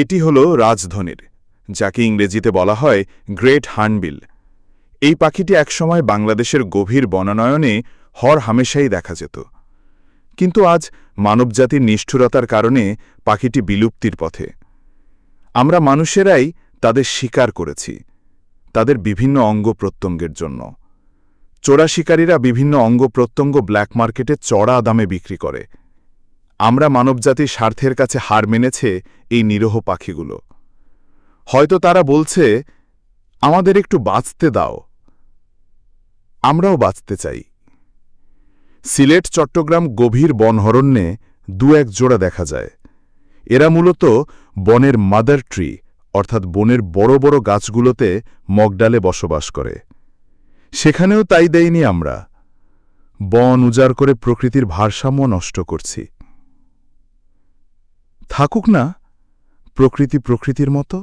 এটি হল রাজধনির, যাকে ইংরেজিতে বলা হয় গ্রেট হার্নবিল। এই পাখিটি একসময় বাংলাদেশের গভীর বনানয়নে হর হামেশাই দেখা যেত। কিন্তু আজ মানবজাতির নিষ্ঠুরতার কারণে পাখিটি বিলুপ্তির পথে। আমরা মানুষেরাই তাদের শিকার করেছি, তাদের বিভিন্ন অঙ্গ প্রত্যঙ্গের জন্য। চোরা শিকারীরা বিভিন্ন অঙ্গ প্রত্যঙ্গ ব্ল্যাক মার্কেটে চড়া দামে বিক্রি করে। আমরা মানবজাতির স্বার্থের কাছে হার মেনেছে এই নিরহ পাখিগুলো। হয়তো তারা বলছে, আমাদের একটু বাঁচতে দাও। আমরাও বাঁচতে চাই। সিলেট, চট্টগ্রাম গভীর বনহরণ্যে দু এক জোড়া দেখা যায়। এরা মূলত বনের মাদার ট্রি, অর্থাৎ বনের বড় বড় গাছগুলোতে মগডালে বসবাস করে। সেখানেও তাই দেইনি আমরা। বন উজাড় করে প্রকৃতির ভারসাম্য নষ্ট করছি। থাকুক না প্রকৃতি প্রকৃতির মতো।